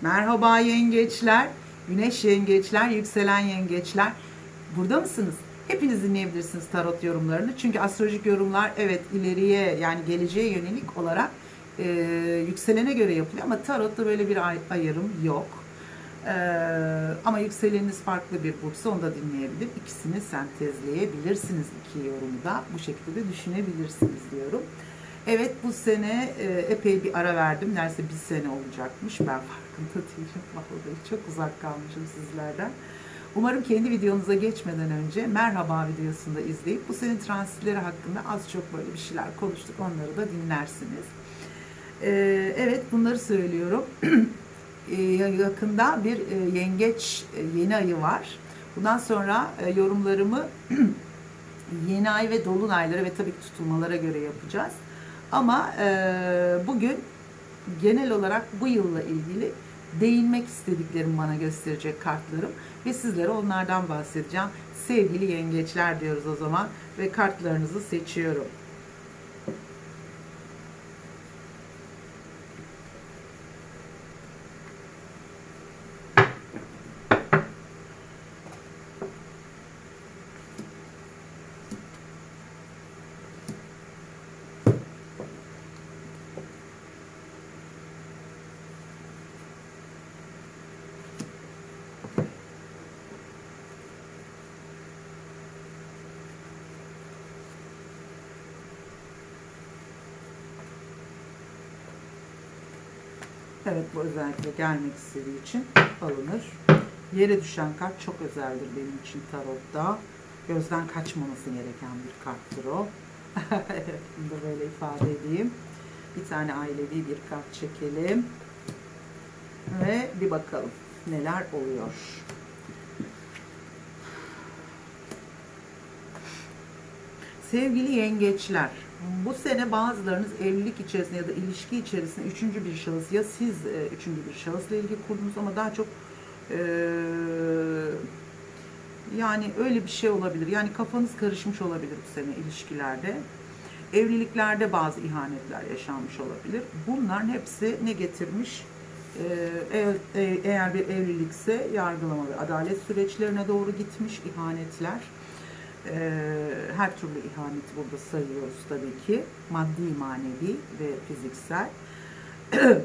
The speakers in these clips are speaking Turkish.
Merhaba yengeçler, güneş yengeçler, yükselen yengeçler. Burada mısınız? Hepiniz dinleyebilirsiniz tarot yorumlarını. Çünkü astrolojik yorumlar evet ileriye yani geleceğe yönelik olarak e, yükselene göre yapılıyor. Ama tarotta böyle bir ay- ayrım yok. E, ama yükseleniniz farklı bir bursa onu da dinleyebilir. İkisini sentezleyebilirsiniz iki yorumu da. Bu şekilde de düşünebilirsiniz diyorum. Evet bu sene e, epey bir ara verdim. Neredeyse bir sene olacakmış. Ben farkında değilim. Vallahi çok uzak kalmışım sizlerden. Umarım kendi videonuza geçmeden önce merhaba videosunu da izleyip bu senin transitleri hakkında az çok böyle bir şeyler konuştuk. Onları da dinlersiniz. E, evet bunları söylüyorum. E, yakında bir yengeç yeni ayı var. Bundan sonra yorumlarımı yeni ay ve dolunaylara ve tabii tutulmalara göre yapacağız. Ama e, bugün genel olarak bu yılla ilgili değinmek istediklerim bana gösterecek kartlarım ve sizlere onlardan bahsedeceğim. Sevgili yengeçler diyoruz o zaman ve kartlarınızı seçiyorum. Evet bu özellikle gelmek istediği için alınır. Yere düşen kart çok özeldir benim için tarotta. Gözden kaçmaması gereken bir karttır o. evet, bunu da böyle ifade edeyim. Bir tane ailevi bir kart çekelim. Ve bir bakalım neler oluyor. Sevgili yengeçler, bu sene bazılarınız evlilik içerisinde ya da ilişki içerisinde üçüncü bir şahıs ya siz e, üçüncü bir şahısla ilgi kurdunuz ama daha çok e, yani öyle bir şey olabilir. Yani kafanız karışmış olabilir bu sene ilişkilerde. Evliliklerde bazı ihanetler yaşanmış olabilir. Bunların hepsi ne getirmiş? Ee, eğer, bir evlilikse yargılama ve adalet süreçlerine doğru gitmiş ihanetler. Ee, her türlü ihaneti burada sayıyoruz tabii ki. Maddi, manevi ve fiziksel.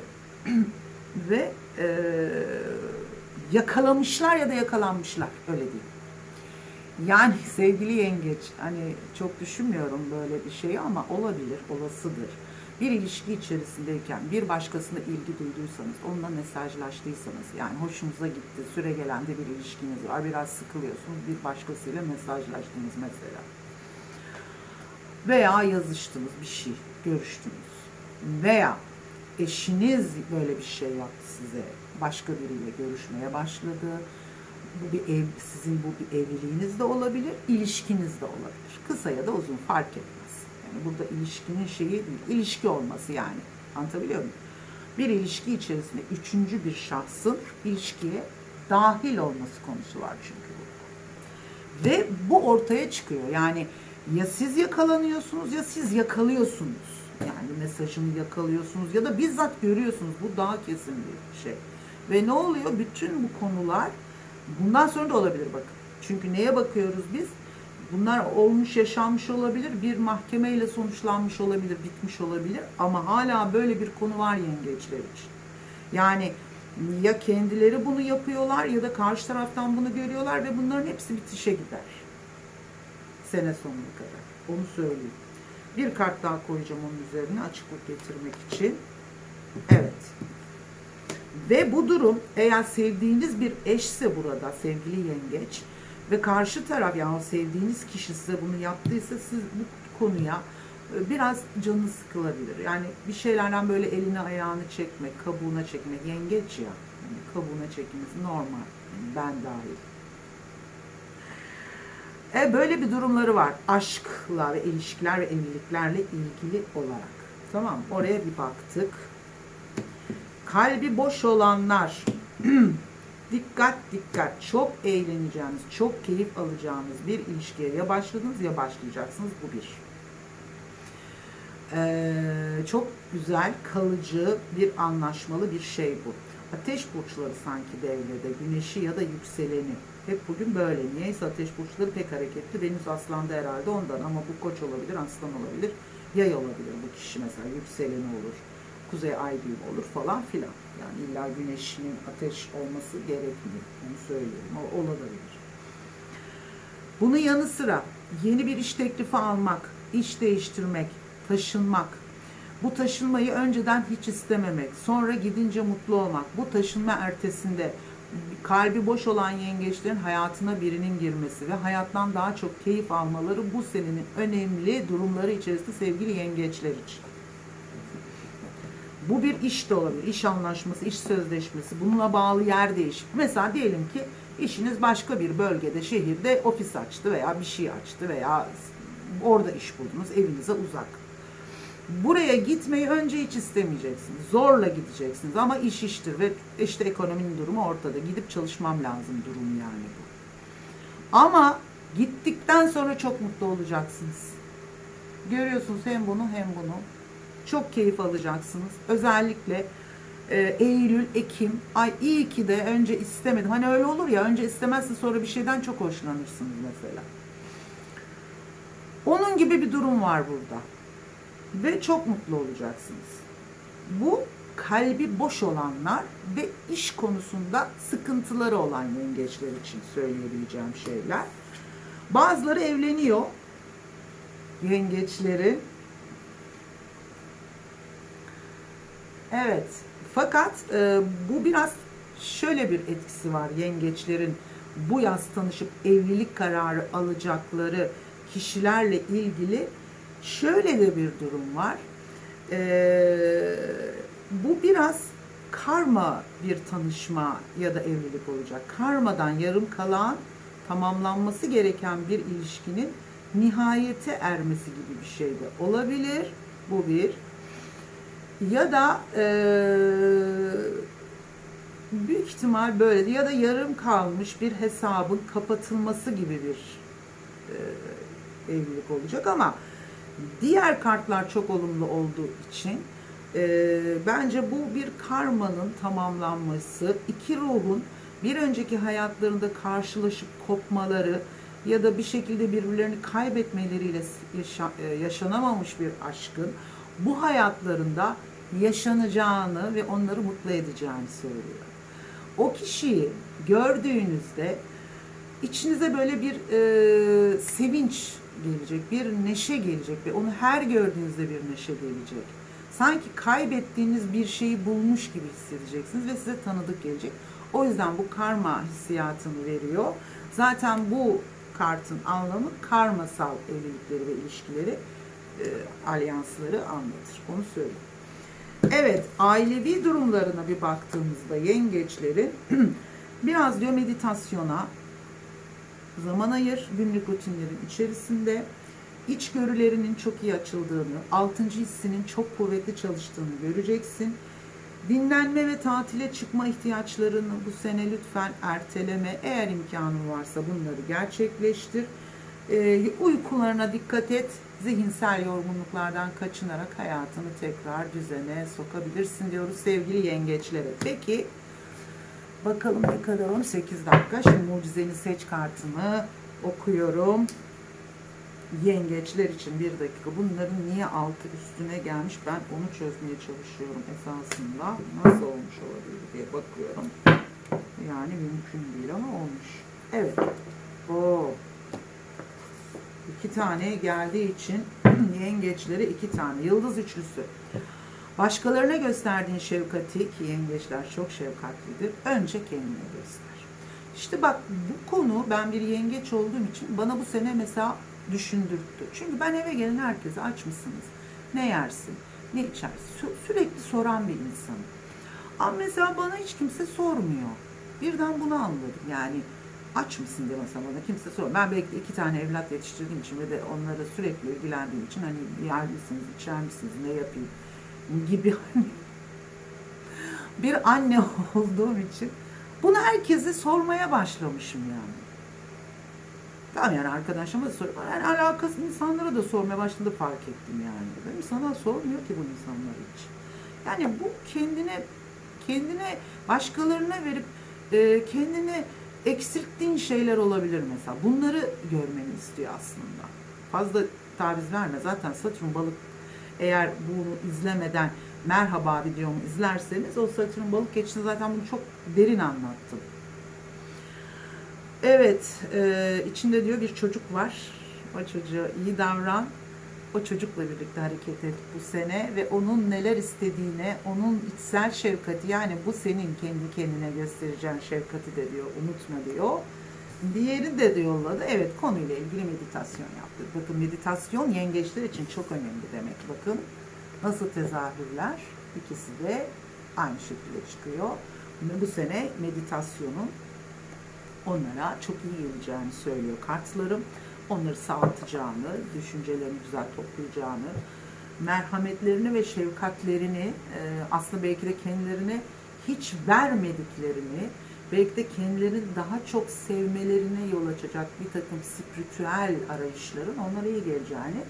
ve e, yakalamışlar ya da yakalanmışlar öyle diyeyim. Yani sevgili yengeç hani çok düşünmüyorum böyle bir şeyi ama olabilir, olasıdır. Bir ilişki içerisindeyken bir başkasına ilgi duyduysanız, onunla mesajlaştıysanız yani hoşunuza gitti, süre gelen de bir ilişkiniz var, biraz sıkılıyorsunuz, bir başkasıyla mesajlaştınız mesela. Veya yazıştınız bir şey, görüştünüz. Veya eşiniz böyle bir şey yaptı size, başka biriyle görüşmeye başladı. Bu bir ev, sizin bu bir evliliğiniz de olabilir, ilişkiniz de olabilir. Kısa ya da uzun fark etmez. Yani burada ilişkinin şeyi ilişki olması yani. Anlatabiliyor muyum? Bir ilişki içerisinde üçüncü bir şahsın ilişkiye dahil olması konusu var çünkü burada. Ve bu ortaya çıkıyor. Yani ya siz yakalanıyorsunuz ya siz yakalıyorsunuz. Yani mesajını yakalıyorsunuz ya da bizzat görüyorsunuz. Bu daha kesin bir şey. Ve ne oluyor? Bütün bu konular bundan sonra da olabilir bakın. Çünkü neye bakıyoruz biz? Bunlar olmuş, yaşanmış olabilir. Bir mahkemeyle sonuçlanmış olabilir, bitmiş olabilir. Ama hala böyle bir konu var yengeçler için. Yani ya kendileri bunu yapıyorlar ya da karşı taraftan bunu görüyorlar ve bunların hepsi bitişe gider. Sene sonuna kadar. Onu söyleyeyim. Bir kart daha koyacağım onun üzerine açıklık getirmek için. Evet. Ve bu durum eğer sevdiğiniz bir eşse burada sevgili yengeç ve karşı taraf yani sevdiğiniz kişi size bunu yaptıysa siz bu konuya e, biraz canı sıkılabilir. Yani bir şeylerden böyle elini ayağını çekmek, kabuğuna çekmek, yengeç ya. Yani kabuğuna çekmesi normal. Yani ben dahil. E böyle bir durumları var. Aşkla ve ilişkiler ve evliliklerle ilgili olarak. Tamam oraya bir baktık. Kalbi boş olanlar dikkat dikkat çok eğleneceğiniz, çok keyif alacağınız bir ilişkiye ya başladınız ya başlayacaksınız bu bir. Ee, çok güzel, kalıcı bir anlaşmalı bir şey bu. Ateş burçları sanki devrede, güneşi ya da yükseleni. Hep bugün böyle. Niyeyse ateş burçları pek hareketli. Venüs aslanda herhalde ondan ama bu koç olabilir, aslan olabilir, yay olabilir bu kişi mesela. Yükseleni olur, kuzey ay düğümü olur falan filan. Yani illa güneşinin ateş olması gerekmiyor. Onu söylüyorum. O olabilir. Bunun yanı sıra yeni bir iş teklifi almak, iş değiştirmek, taşınmak, bu taşınmayı önceden hiç istememek, sonra gidince mutlu olmak, bu taşınma ertesinde kalbi boş olan yengeçlerin hayatına birinin girmesi ve hayattan daha çok keyif almaları bu senenin önemli durumları içerisinde sevgili yengeçler için. Bu bir iş de olabilir. İş anlaşması, iş sözleşmesi, bununla bağlı yer değişik. Mesela diyelim ki işiniz başka bir bölgede, şehirde ofis açtı veya bir şey açtı veya orada iş buldunuz, evinize uzak. Buraya gitmeyi önce hiç istemeyeceksiniz. Zorla gideceksiniz ama iş iştir ve işte ekonominin durumu ortada. Gidip çalışmam lazım durum yani bu. Ama gittikten sonra çok mutlu olacaksınız. Görüyorsunuz hem bunu hem bunu. Çok keyif alacaksınız. Özellikle e, Eylül, Ekim, ay iyi ki de önce istemedim. Hani öyle olur ya önce istemezsin sonra bir şeyden çok hoşlanırsınız mesela. Onun gibi bir durum var burada. Ve çok mutlu olacaksınız. Bu kalbi boş olanlar ve iş konusunda sıkıntıları olan yengeçler için söyleyebileceğim şeyler. Bazıları evleniyor. Yengeçlerin Evet. Fakat e, bu biraz şöyle bir etkisi var yengeçlerin bu yaz tanışıp evlilik kararı alacakları kişilerle ilgili şöyle de bir durum var. E, bu biraz karma bir tanışma ya da evlilik olacak. Karmadan yarım kalan tamamlanması gereken bir ilişkinin nihayete ermesi gibi bir şey de olabilir. Bu bir ya da e, büyük ihtimal böyle ya da yarım kalmış bir hesabın kapatılması gibi bir e, evlilik olacak. Ama diğer kartlar çok olumlu olduğu için e, bence bu bir karmanın tamamlanması, iki ruhun bir önceki hayatlarında karşılaşıp kopmaları ya da bir şekilde birbirlerini kaybetmeleriyle yaşa, yaşanamamış bir aşkın bu hayatlarında yaşanacağını ve onları mutlu edeceğini söylüyor. O kişiyi gördüğünüzde içinize böyle bir e, sevinç gelecek, bir neşe gelecek ve onu her gördüğünüzde bir neşe gelecek. Sanki kaybettiğiniz bir şeyi bulmuş gibi hissedeceksiniz ve size tanıdık gelecek. O yüzden bu karma hissiyatını veriyor. Zaten bu kartın anlamı karmasal evlilikleri ve ilişkileri e, alyansları anlatır. Onu söyleyeyim. Evet, ailevi durumlarına bir baktığımızda yengeçlerin biraz diyor meditasyona zaman ayır, günlük rutinlerin içerisinde içgörülerinin çok iyi açıldığını, altıncı hissinin çok kuvvetli çalıştığını göreceksin. Dinlenme ve tatile çıkma ihtiyaçlarını bu sene lütfen erteleme. Eğer imkanın varsa bunları gerçekleştir. E, uykularına dikkat et. Zihinsel yorgunluklardan kaçınarak hayatını tekrar düzene sokabilirsin diyoruz sevgili yengeçlere. Peki bakalım ne kadar 18 dakika. Şimdi mucizeni seç kartını okuyorum. Yengeçler için bir dakika. Bunların niye altı üstüne gelmiş? Ben onu çözmeye çalışıyorum esasında. Nasıl olmuş olabilir diye bakıyorum. Yani mümkün değil ama olmuş. Evet. Oo. İki tane geldiği için yengeçleri iki tane. Yıldız üçlüsü. Başkalarına gösterdiğin şefkati ki yengeçler çok şefkatlidir. Önce kendine göster. İşte bak bu konu ben bir yengeç olduğum için bana bu sene mesela düşündürttü. Çünkü ben eve gelen herkese aç mısınız? Ne yersin? Ne içersin? Sü- sürekli soran bir insanım. Ama mesela bana hiç kimse sormuyor. Birden bunu anladım. Yani aç mısın diye mesela bana kimse sormuyor. Ben belki iki tane evlat yetiştirdiğim için ve de onlara sürekli ilgilendiğim için hani yer misiniz, içer misiniz, ne yapayım gibi hani bir anne olduğum için bunu herkese sormaya başlamışım yani. Tamam yani arkadaşıma da soruyorum. Yani alakası insanlara da sormaya başladı fark ettim yani. Benim sana sormuyor ki bu insanlar hiç. Yani bu kendine kendine başkalarına verip e, kendine eksilttiğin şeyler olabilir mesela. Bunları görmeni istiyor aslında. Fazla taviz verme. Zaten Satürn balık eğer bunu izlemeden merhaba videomu izlerseniz o Satürn balık geçişinde zaten bunu çok derin anlattım. Evet, e, içinde diyor bir çocuk var. O çocuğa iyi davran. O çocukla birlikte hareket et bu sene ve onun neler istediğine, onun içsel şefkati yani bu senin kendi kendine göstereceğin şefkati de diyor, unutma diyor. Diğeri de yolladı. Evet konuyla ilgili meditasyon yaptı. Bakın meditasyon yengeçler için çok önemli demek. Bakın nasıl tezahürler ikisi de aynı şekilde çıkıyor. Bu sene meditasyonun onlara çok iyi geleceğini söylüyor kartlarım. Onları sağaltacağını, düşüncelerini güzel toplayacağını, merhametlerini ve şefkatlerini e, aslında belki de kendilerine hiç vermediklerini, belki de kendilerini daha çok sevmelerine yol açacak bir takım spiritüel arayışların onlara iyi geleceğini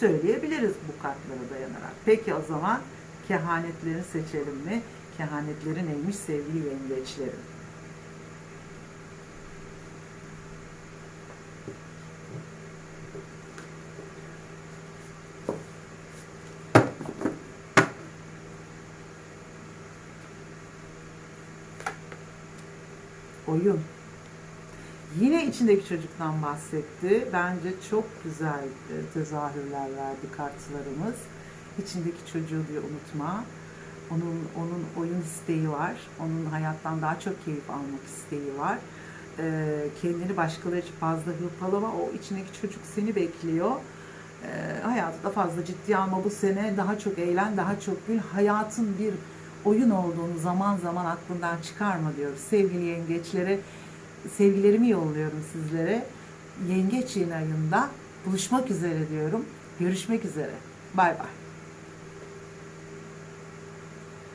söyleyebiliriz bu kartlara dayanarak. Peki o zaman kehanetlerini seçelim mi? Kehanetleri neymiş sevgili yengeçlerim? Oyun. Yine içindeki çocuktan bahsetti. Bence çok güzel e, tezahürler verdi kartlarımız. İçindeki çocuğu diyor unutma. Onun onun oyun isteği var. Onun hayattan daha çok keyif almak isteği var. Ee, kendini başkaları için fazla hırpalama. O içindeki çocuk seni bekliyor. Ee, hayatı da fazla ciddiye alma bu sene. Daha çok eğlen, daha çok gül. Hayatın bir oyun olduğunu zaman zaman aklından çıkarma diyoruz. Sevgili yengeçlere sevgilerimi yolluyorum sizlere. Yengeç yeni ayında buluşmak üzere diyorum. Görüşmek üzere. Bay bay.